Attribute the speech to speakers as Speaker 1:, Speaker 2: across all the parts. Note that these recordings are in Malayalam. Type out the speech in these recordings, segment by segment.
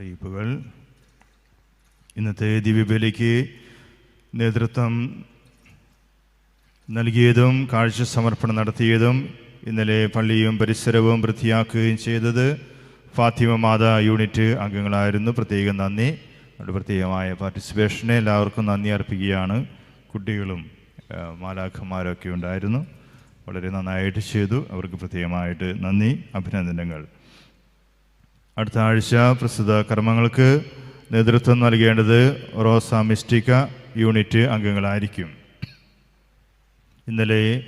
Speaker 1: അറിയിപ്പുകൾ. ഇന്നത്തെ ദിവ്യബലിക്ക് നേതൃത്വം നൽകിയതും കാഴ്ച സമർപ്പണം നടത്തിയതും ഇന്നലെ പള്ളിയും പരിസരവും വൃത്തിയാക്കുകയും ചെയ്തത് ഫാത്തിമ മാതാ യൂണിറ്റ് അംഗങ്ങളായിരുന്നു. പ്രത്യേകം നന്ദി. അവരുടെ പ്രത്യേകമായ പാർട്ടിസിപ്പേഷനെ എല്ലാവർക്കും നന്ദി അർപ്പിക്കുകയാണ്. കുട്ടികളും മാലാഖന്മാരൊക്കെ ഉണ്ടായിരുന്നു. വളരെ നന്നായിട്ട് ചെയ്തു. അവർക്ക് പ്രത്യേകമായിട്ട് നന്ദി അഭിനന്ദനങ്ങൾ. അടുത്ത ആഴ്ച പ്രസ്തുത കർമ്മങ്ങൾക്ക് നേതൃത്വം നൽകേണ്ടത് റോസ മിസ്റ്റിക്ക യൂണിറ്റ് അംഗങ്ങളായിരിക്കും. ഇന്നലെ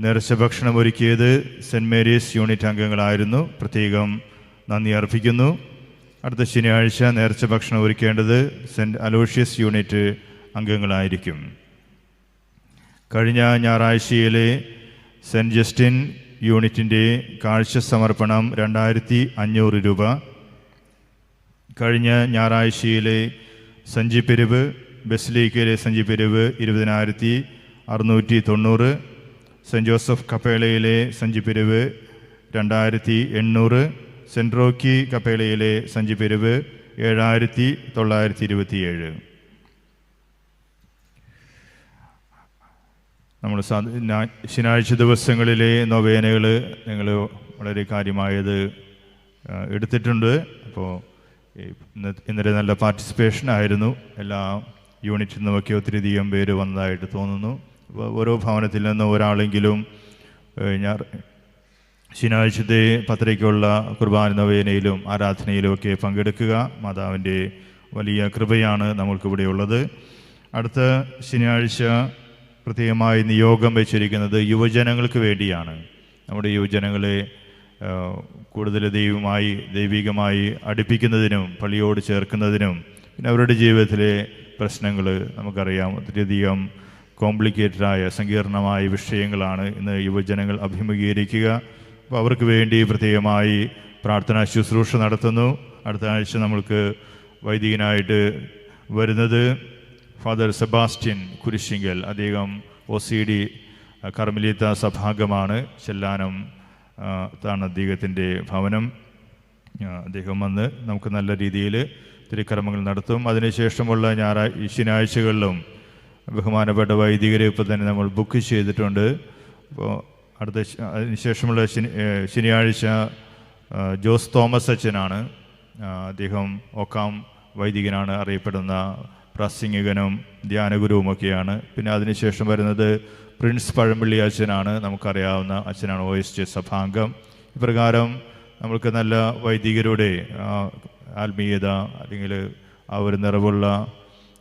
Speaker 1: നേർച്ച ഭക്ഷണം ഒരുക്കിയത് സെന്റ് മേരീസ് യൂണിറ്റ് അംഗങ്ങളായിരുന്നു. പ്രത്യേകം നന്ദി അർപ്പിക്കുന്നു. അടുത്ത ശനിയാഴ്ച നേർച്ച ഭക്ഷണം ഒരുക്കേണ്ടത് സെന്റ് അലോഷ്യസ് യൂണിറ്റ് അംഗങ്ങളായിരിക്കും. കഴിഞ്ഞ ഞായറാഴ്ചയിലെ സെന്റ് ജസ്റ്റിൻ യൂണിറ്റിന്റെ കാഴ്ച സമർപ്പണം രണ്ടായിരത്തി അഞ്ഞൂറ് രൂപ കഴിഞ്ഞ ഞായറാഴ്ചയിലെ സഞ്ചി പിരിവ് ബെസ്ലീക്കയിലെ സഞ്ചി പിരിവ് ഇരുപതിനായിരത്തി അറുന്നൂറ്റി തൊണ്ണൂറ് സെന്റ് ജോസഫ് കപ്പേളയിലെ സഞ്ചി പിരിവ് രണ്ടായിരത്തി എണ്ണൂറ് സെൻട്രോക്കി കപ്പേളയിലെ സഞ്ചി പിരിവ് ഏഴായിരത്തി തൊള്ളായിരത്തി ഇരുപത്തിയേഴ്. നമ്മൾ ശനിയാഴ്ച ദിവസങ്ങളിലെ നൊവേനകൾ നിങ്ങൾ വളരെ കാര്യമായത് എടുത്തിട്ടുണ്ട്. അപ്പോൾ ഇന്നലെ നല്ല പാർട്ടിസിപ്പേഷൻ ആയിരുന്നു. എല്ലാ യൂണിറ്റിൽ നിന്നുമൊക്കെ ഒത്തിരിയധികം പേര് വന്നതായിട്ട് തോന്നുന്നു. ഓരോ ഭവനത്തിൽ നിന്ന് ഒരാളെങ്കിലും ഞാൻ ശനിയാഴ്ചത്തെ പത്രയ്ക്കുള്ള കുർബാന നവേനയിലും ആരാധനയിലും ഒക്കെ പങ്കെടുക്കുക. മാതാവിന്റെ വലിയ കൃപയാണ് നമ്മൾക്കിവിടെ ഉള്ളത്. അടുത്ത ശനിയാഴ്ച പ്രത്യേകമായി നിയോഗം വെച്ചിരിക്കുന്നത് യുവജനങ്ങൾക്ക് വേണ്ടിയാണ്. നമ്മുടെ യുവജനങ്ങളെ കൂടുതൽ ദൈവമായി ദൈവികമായി അടുപ്പിക്കുന്നതിനും പള്ളിയോട് ചേർക്കുന്നതിനും പിന്നെ അവരുടെ ജീവിതത്തിലെ പ്രശ്നങ്ങൾ നമുക്കറിയാം. ഒത്തിരിയധികം കോംപ്ലിക്കേറ്റഡായ സങ്കീർണമായ വിഷയങ്ങളാണ് ഇന്ന് യുവജനങ്ങൾ അഭിമുഖീകരിക്കുക. അപ്പോൾ അവർക്ക് വേണ്ടി പ്രത്യേകമായി പ്രാർത്ഥനാ ശുശ്രൂഷ നടത്തുന്നു. അടുത്ത ആഴ്ച നമ്മൾക്ക് വൈദികനായിട്ട് വരുന്നത് ഫാദർ സെബാസ്റ്റ്യൻ കുരിശിങ്കൽ. അദ്ദേഹം ഒ സി ഡി കർമ്മലീത്ത സഭാംഗമാണ്. ചെല്ലാനം താണ് അദ്ദേഹത്തിന്റെ ഭവനം. അദ്ദേഹം വന്ന് നമുക്ക് നല്ല രീതിയിൽ തിരുക്കർമ്മങ്ങൾ നടത്തും. അതിനുശേഷമുള്ള ഞായറാഴ്ച ശനിയാഴ്ചകളിലും ബഹുമാനപ്പെട്ട വൈദികരെ ഇപ്പോൾ തന്നെ നമ്മൾ ബുക്ക് ചെയ്തിട്ടുണ്ട്. അപ്പോൾ അടുത്ത അതിനുശേഷമുള്ള ശനി ശനിയാഴ്ച ജോസ് തോമസ് അച്ഛനാണ്. അദ്ദേഹം ഒക്കാം വൈദികനാണ് അറിയപ്പെടുന്ന പ്രാസംഗികനും ധ്യാനഗുരുവുമൊക്കെയാണ്. പിന്നെ അതിനുശേഷം വരുന്നത് പ്രിൻസ് പഴമ്പള്ളി അച്ഛനാണ്. നമുക്കറിയാവുന്ന അച്ഛനാണ് ഒ എസ് ജെ സഭാംഗം. ഇപ്രകാരം നമ്മൾക്ക് നല്ല വൈദികരുടെ ആത്മീയത അല്ലെങ്കിൽ ആ ഒരു നിറവുള്ള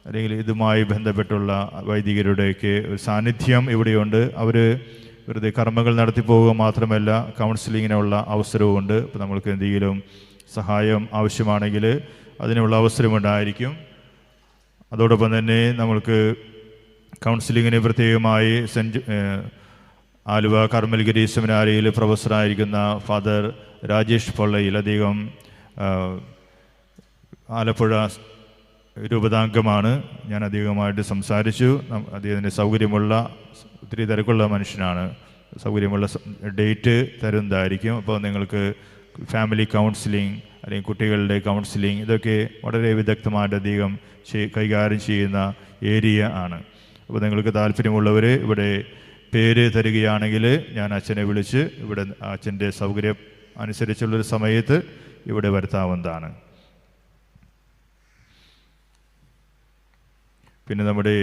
Speaker 1: അല്ലെങ്കിൽ ഇതുമായി ബന്ധപ്പെട്ടുള്ള വൈദികരുടെയൊക്കെ ഒരു സാന്നിധ്യം ഇവിടെയുണ്ട്. അവർ വെറുതെ കർമ്മങ്ങൾ നടത്തി പോവുക മാത്രമല്ല കൗൺസിലിങ്ങിനുള്ള അവസരവുമുണ്ട്. ഇപ്പോൾ നമ്മൾക്ക് എന്തെങ്കിലും സഹായം ആവശ്യമാണെങ്കിൽ അതിനുള്ള അവസരമുണ്ടായിരിക്കും. അതോടൊപ്പം തന്നെ നമ്മൾക്ക് കൗൺസിലിങ്ങിന് പ്രത്യേകമായി സെന്റ് ആലുവ കർമ്മൽഗിരി സെമിനാരിയിൽ പ്രൊഫസറായിരിക്കുന്ന ഫാദർ രാജേഷ് പൊള്ളയിൽ അദ്ദേഹം ആലപ്പുഴ രൂപതാംഗമാണ്. ഞാൻ അദ്ദേഹവുമായിട്ട് സംസാരിച്ചു. അദ്ദേഹത്തിന്റെ സൗകര്യമുള്ള ഒത്തിരി തിരക്കുള്ള മനുഷ്യനാണ്. സൗകര്യമുള്ള ഡേറ്റ് തരുന്നതായിരിക്കും. അപ്പോൾ നിങ്ങൾക്ക് ഫാമിലി കൗൺസിലിംഗ് അല്ലെങ്കിൽ കുട്ടികളുടെ കൗൺസിലിംഗ് ഇതൊക്കെ വളരെ വിദഗ്ധമായിട്ട് അധികം കൈകാര്യം ചെയ്യുന്ന ഏരിയ ആണ്. അപ്പോൾ നിങ്ങൾക്ക് താല്പര്യമുള്ളവർ ഇവിടെ പേര് തരികയാണെങ്കിൽ ഞാൻ അച്ഛനെ വിളിച്ച് ഇവിടെ അച്ഛന്റെ സൗകര്യം അനുസരിച്ചുള്ളൊരു സമയത്ത് ഇവിടെ വരുത്താവുന്നതാണ്. പിന്നെ നമ്മുടെ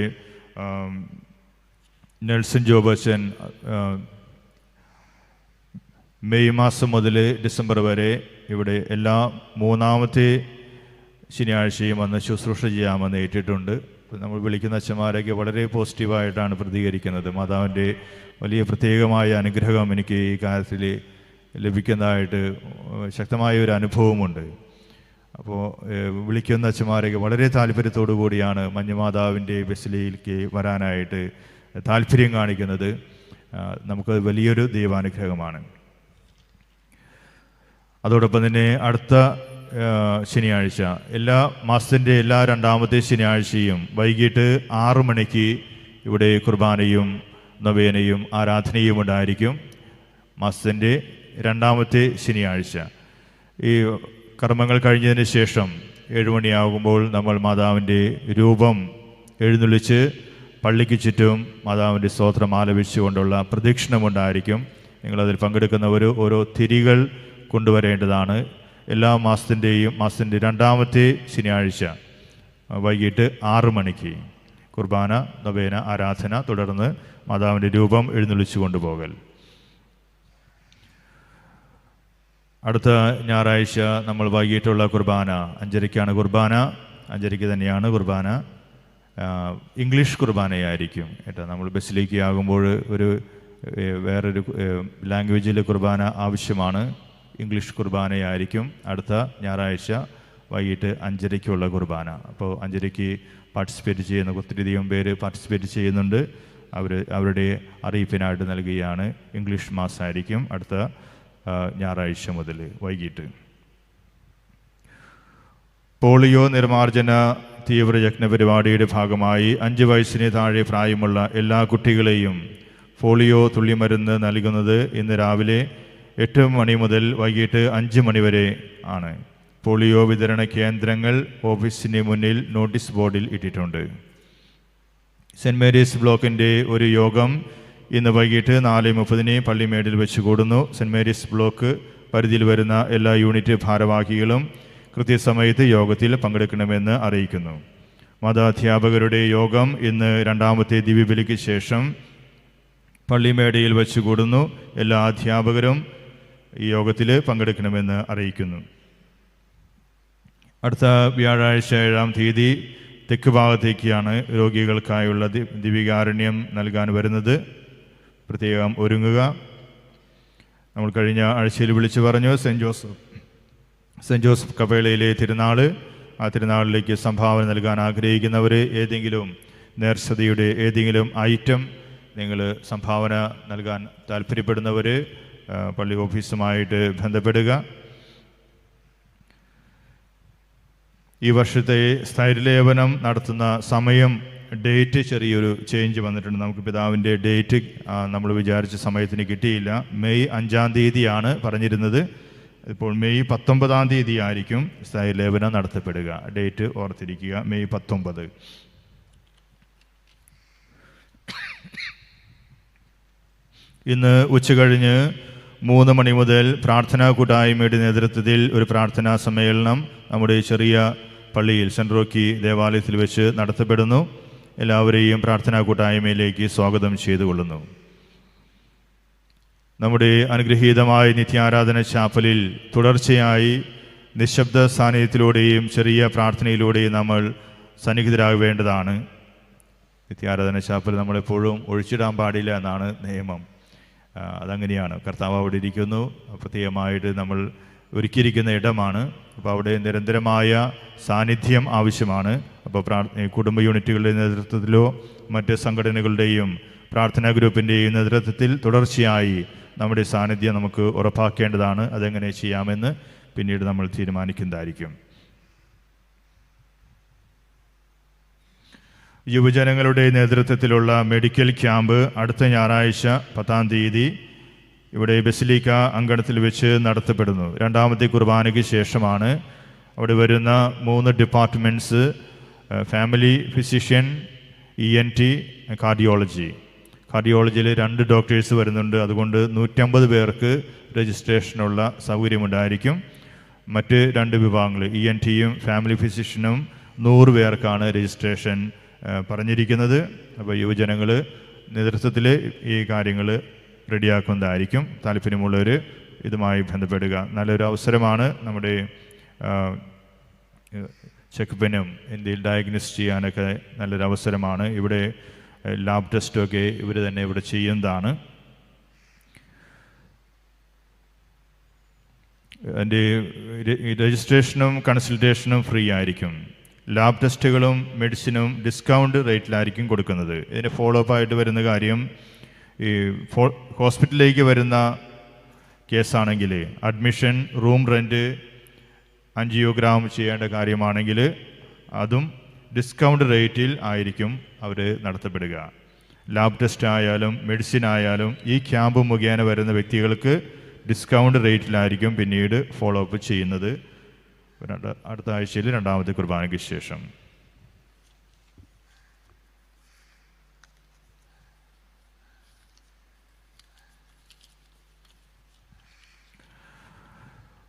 Speaker 1: നെൽസൺ ജോബ് അച്ഛൻ ആ, മെയ് മാസം മുതൽ ഡിസംബർ വരെ ഇവിടെ എല്ലാ മൂന്നാമത്തെ ശനിയാഴ്ചയും വന്ന് ശുശ്രൂഷ ചെയ്യാമെന്ന് ഏറ്റിട്ടുണ്ട്. നമ്മൾ വിളിക്കുന്ന അച്ഛന്മാരൊക്കെ വളരെ പോസിറ്റീവായിട്ടാണ് പ്രതികരിക്കുന്നത്. മാതാവിന്റെ വലിയ പ്രത്യേകമായ അനുഗ്രഹം എനിക്ക് ഈ കാര്യത്തിൽ ലഭിക്കുന്നതായിട്ട് ശക്തമായ ഒരു അനുഭവമുണ്ട്. അപ്പോൾ വിളിക്കുന്ന അച്ഛന്മാരൊക്കെ വളരെ താല്പര്യത്തോടു കൂടിയാണ് മഞ്ഞുമാതാവിന്റെ ബസിലേക്ക് വരാനായിട്ട് താല്പര്യം കാണിക്കുന്നത്. നമുക്ക് വലിയൊരു ദൈവാനുഗ്രഹമാണ്. അതോടൊപ്പം തന്നെ അടുത്ത ശനിയാഴ്ച എല്ലാ മാസത്തിന്റെ എല്ലാ രണ്ടാമത്തെ ശനിയാഴ്ചയും വൈകിട്ട് ആറു മണിക്ക് ഇവിടെ കുർബാനയും നവേനയും ആരാധനയും ഉണ്ടായിരിക്കും. മാസത്തിന്റെ രണ്ടാമത്തെ ശനിയാഴ്ച. ഈ കർമ്മങ്ങൾ കഴിഞ്ഞതിന് ശേഷം ഏഴുമണിയാകുമ്പോൾ നമ്മൾ മാതാവിന്റെ രൂപം എഴുന്നള്ളിച്ച് പള്ളിക്ക് ചുറ്റും മാതാവിന്റെ സ്തോത്രം ആലപിച്ചുകൊണ്ടുള്ള പ്രദക്ഷിണമുണ്ടായിരിക്കും നിങ്ങളതിൽ പങ്കെടുക്കുന്നവർ ഓരോ തിരികൾ കൊണ്ടുവരേണ്ടതാണ് എല്ലാ മാസത്തിന്റെയും മാസത്തിന്റെ രണ്ടാമത്തെ ശനിയാഴ്ച വൈകിട്ട് ആറ് മണിക്ക്. കുർബാന നവേന ആരാധന തുടർന്ന് മാതാവിന്റെ രൂപം എഴുന്നള്ളിച്ചു കൊണ്ടുപോകൽ. അടുത്ത ഞായറാഴ്ച നമ്മൾ വൈകിട്ടുള്ള കുർബാന അഞ്ചരയ്ക്കാണ് കുർബാന അഞ്ചരയ്ക്ക് തന്നെയാണ് കുർബാന. ഇംഗ്ലീഷ് കുർബാനയായിരിക്കും കേട്ടോ. നമ്മൾ ബസ്സിലേക്ക് ആകുമ്പോൾ ഒരു വേറൊരു ലാംഗ്വേജിൽ കുർബാന ആവശ്യമാണ്. ഇംഗ്ലീഷ് കുർബാനയായിരിക്കും അടുത്ത ഞായറാഴ്ച വൈകിട്ട് അഞ്ചരയ്ക്കുള്ള കുർബാന. അപ്പോൾ അഞ്ചരയ്ക്ക് പാർട്ടിസിപ്പേറ്റ് ചെയ്യുന്ന ഒത്തിരിയധികം പേര് പാർട്ടിസിപ്പേറ്റ് ചെയ്യുന്നുണ്ട്. അവർ അവരുടെ അറിയിപ്പിനായിട്ട് നൽകുകയാണ് ഇംഗ്ലീഷ് മാസമായിരിക്കും അടുത്ത ഞായറാഴ്ച മുതൽ വൈകിട്ട്. പോളിയോ നിർമാർജന തീവ്രയജ്ഞ പരിപാടിയുടെ ഭാഗമായി അഞ്ച് വയസ്സിന് താഴെ പ്രായമുള്ള എല്ലാ കുട്ടികളെയും പോളിയോ തുള്ളിമരുന്ന് നൽകുന്നത് ഇന്ന് രാവിലെ എട്ട് മണി മുതൽ വൈകിട്ട് അഞ്ച് മണി വരെ ആണ്. പോളിയോ വിതരണ കേന്ദ്രങ്ങൾ ഓഫീസിന് മുന്നിൽ നോട്ടീസ് ബോർഡിൽ ഇട്ടിട്ടുണ്ട്. സെന്റ് മേരീസ് ബ്ലോക്കിന്റെ ഒരു യോഗം ഇന്ന് വൈകിട്ട് നാല് മുപ്പതിന് പള്ളിമേടിൽ വെച്ച് കൂടുന്നു സെന്റ് മേരീസ് ബ്ലോക്ക് പരിധിയിൽ വരുന്ന എല്ലാ യൂണിറ്റ് ഭാരവാഹികളും കൃത്യസമയത്ത് യോഗത്തിൽ പങ്കെടുക്കണമെന്ന് അറിയിക്കുന്നു. മതാധ്യാപകരുടെ യോഗം ഇന്ന് രണ്ടാമത്തെ ദിവ്യബലിക്ക് ശേഷം പള്ളിമേടയിൽ വെച്ച് കൂടുന്നു എല്ലാ അധ്യാപകരും ഈ യോഗത്തിൽ പങ്കെടുക്കണമെന്ന് അറിയിക്കുന്നു. അടുത്ത വ്യാഴാഴ്ച ഏഴാം തീയതി തെക്ക് ഭാഗത്തേക്കാണ് രോഗികൾക്കായുള്ള ദിവ്യകാരുണ്യം നൽകാൻ വരുന്നത്. പ്രത്യേകം ഒരുങ്ങുക. നമ്മൾ കഴിഞ്ഞ ആഴ്ചയിൽ വിളിച്ചു പറഞ്ഞു സെന്റ് ജോസഫ് സെന്റ് ജോസഫ് കപേളയിലെ തിരുനാൾ ആ തിരുനാളിലേക്ക് സംഭാവന നൽകാൻ ആഗ്രഹിക്കുന്നവർ ഏതെങ്കിലും നേർസതിയുടെ ഏതെങ്കിലും ഐറ്റം നിങ്ങൾ സംഭാവന നൽകാൻ താല്പര്യപ്പെടുന്നവർ പള്ളി ഓഫീസുമായിട്ട് ബന്ധപ്പെടുക. ഈ വർഷത്തെ സ്ഥൈര്യലേപനം നടത്തുന്ന സമയം ഡേറ്റ് ചെറിയൊരു ചേഞ്ച് വന്നിട്ടുണ്ട്. നമുക്ക് പിതാവിന്റെ ഡേറ്റ് നമ്മൾ വിചാരിച്ച സമയത്തിന് കിട്ടിയില്ല. മെയ് അഞ്ചാം തീയതിയാണ് പറഞ്ഞിരുന്നത്. ഇപ്പോൾ മെയ് പത്തൊമ്പതാം തീയതി ആയിരിക്കും സ്ഥൈര്യലേപനം നടത്തപ്പെടുക. ഡേറ്റ് ഓർത്തിരിക്കുക മെയ് പത്തൊമ്പത്. ഇന്ന് ഉച്ചകഴിഞ്ഞ് മൂന്ന് മണി മുതൽ പ്രാർത്ഥനാ കൂട്ടായ്മയുടെ നേതൃത്വത്തിൽ ഒരു പ്രാർത്ഥനാ സമ്മേളനം നമ്മുടെ ചെറിയ പള്ളിയിൽ സെൻട്രോക്കി ദേവാലയത്തിൽ വെച്ച് നടത്തപ്പെടുന്നു. എല്ലാവരെയും പ്രാർത്ഥനാ കൂട്ടായ്മയിലേക്ക് സ്വാഗതം ചെയ്തുകൊള്ളുന്നു. നമ്മുടെ അനുഗ്രഹീതമായ നിത്യാരാധന ചാപ്പലിൽ തുടർച്ചയായി നിശബ്ദ സാന്നിധ്യത്തിലൂടെയും ചെറിയ പ്രാർത്ഥനയിലൂടെയും നമ്മൾ സന്നിഹിതരാകേണ്ടതാണ്. നിത്യാരാധന ചാപ്പൽ നമ്മളെപ്പോഴും ഒഴിച്ചിടാൻ പാടില്ല എന്നാണ് നിയമം. അതങ്ങനെയാണ്. കർത്താവ് അവിടെ ഇരിക്കുന്നു. പ്രത്യേകമായിട്ട് നമ്മൾ ഒരുക്കിയിരിക്കുന്ന ഇടമാണ്. അപ്പോൾ അവിടെ നിരന്തരമായ സാന്നിധ്യം ആവശ്യമാണ്. അപ്പോൾ പ്രാർത്ഥന കുടുംബ യൂണിറ്റുകളുടെ നേതൃത്വത്തിലോ മറ്റ് സംഘടനകളുടെയും പ്രാർത്ഥനാ ഗ്രൂപ്പിന്റെയും നേതൃത്വത്തിൽ തുടർച്ചയായി നമ്മുടെ സാന്നിധ്യം നമുക്ക് ഉറപ്പാക്കേണ്ടതാണ്. അതെങ്ങനെ ചെയ്യാമെന്ന് പിന്നീട് നമ്മൾ തീരുമാനിക്കുന്നതായിരിക്കും. യുവജനങ്ങളുടെ നേതൃത്വത്തിലുള്ള മെഡിക്കൽ ക്യാമ്പ് അടുത്ത ഞായറാഴ്ച പത്താം തീയതി ഇവിടെ ബസിലിക്ക അങ്കണത്തിൽ വെച്ച് നടത്തപ്പെടുന്നു. രണ്ടാമത്തെ കുർബാനയ്ക്ക് ശേഷമാണ് അവിടെ വരുന്ന മൂന്ന് departments family physician E N T cardiology. കാർഡിയോളജിയിൽ രണ്ട് ഡോക്ടേഴ്സ് വരുന്നുണ്ട്. അതുകൊണ്ട് നൂറ്റമ്പത് പേർക്ക് രജിസ്ട്രേഷനുള്ള സൗകര്യമുണ്ടായിരിക്കും. മറ്റ് രണ്ട് വിഭാഗങ്ങൾ ഇ എൻ ടിയും ഫാമിലി ഫിസിഷ്യനും നൂറ് പേർക്കാണ് രജിസ്ട്രേഷൻ പറഞ്ഞിരിക്കുന്നത്. അപ്പോൾ യുവജനങ്ങൾ നേതൃത്വത്തിൽ ഈ കാര്യങ്ങൾ റെഡിയാക്കുന്നതായിരിക്കും. താല്പര്യമുള്ളവർ ഇതുമായി ബന്ധപ്പെടുക. നല്ലൊരു അവസരമാണ് നമ്മുടെ ചെക്കപ്പിനും ഇന്ത്യയിൽ ഡയഗ്നോസ് ചെയ്യാനൊക്കെ നല്ലൊരു അവസരമാണ്. ഇവിടെ ലാബ് ടെസ്റ്റൊക്കെ ഇവർ തന്നെ ഇവിടെ ചെയ്യുന്നതാണ്. അതിന്റെ രജിസ്ട്രേഷനും കൺസൾട്ടേഷനും ഫ്രീ ആയിരിക്കും. ലാബ് ടെസ്റ്റുകളും മെഡിസിനും ഡിസ്കൗണ്ട് റേറ്റിലായിരിക്കും കൊടുക്കുന്നത്. ഇതിന് ഫോളോ അപ്പ് ആയിട്ട് വരുന്ന കാര്യം ഈ ഹോസ്പിറ്റലിലേക്ക് വരുന്ന കേസാണെങ്കിൽ അഡ്മിഷൻ റൂം റെന്റ് അഞ്ചിയോഗ്രാം ചെയ്യേണ്ട കാര്യമാണെങ്കിൽ അതും ഡിസ്കൗണ്ട് റേറ്റിൽ ആയിരിക്കും അവർ നടത്തപ്പെടുക. ലാബ് ടെസ്റ്റ് ആയാലും മെഡിസിൻ ആയാലും ഈ ക്യാമ്പ് മുഖേന വരുന്ന വ്യക്തികൾക്ക് ഡിസ്കൗണ്ട് റേറ്റിലായിരിക്കും പിന്നീട് ഫോളോ അപ്പ് ചെയ്യുന്നത്. രണ്ട് അടുത്ത ആഴ്ചയിൽ രണ്ടാമത്തെ കുർബാനയ്ക്ക് ശേഷം.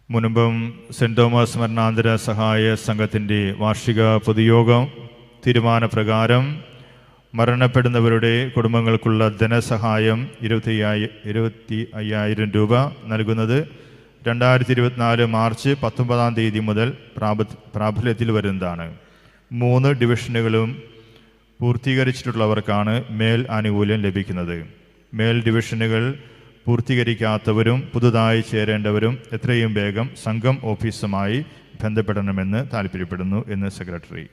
Speaker 1: മുൻപും സെന്റ് തോമസ് മരണാന്തര സഹായ സംഘത്തിന്റെ വാർഷിക പൊതുയോഗം തീരുമാനപ്രകാരം മരണപ്പെടുന്നവരുടെ കുടുംബങ്ങൾക്കുള്ള ധനസഹായം ഇരുപത്തി ഇരുപത്തി അയ്യായിരം രൂപ നൽകുന്നത് രണ്ടായിരത്തി ഇരുപത്തിനാല് മാർച്ച് പത്തൊമ്പതാം തീയതി മുതൽ പ്രാബ പ്രാബല്യത്തിൽ വരുന്നതാണ്. മൂന്ന് ഡിവിഷനുകളും പൂർത്തീകരിച്ചിട്ടുള്ളവർക്കാണ് മേൽ ആനുകൂല്യം ലഭിക്കുന്നത്. മേൽ ഡിവിഷനുകൾ പൂർത്തീകരിക്കാത്തവരും പുതുതായി ചേരേണ്ടവരും എത്രയും വേഗം സംഘം ഓഫീസുമായി ബന്ധപ്പെടണമെന്ന് താല്പര്യപ്പെടുന്നു എന്ന് സെക്രട്ടറി.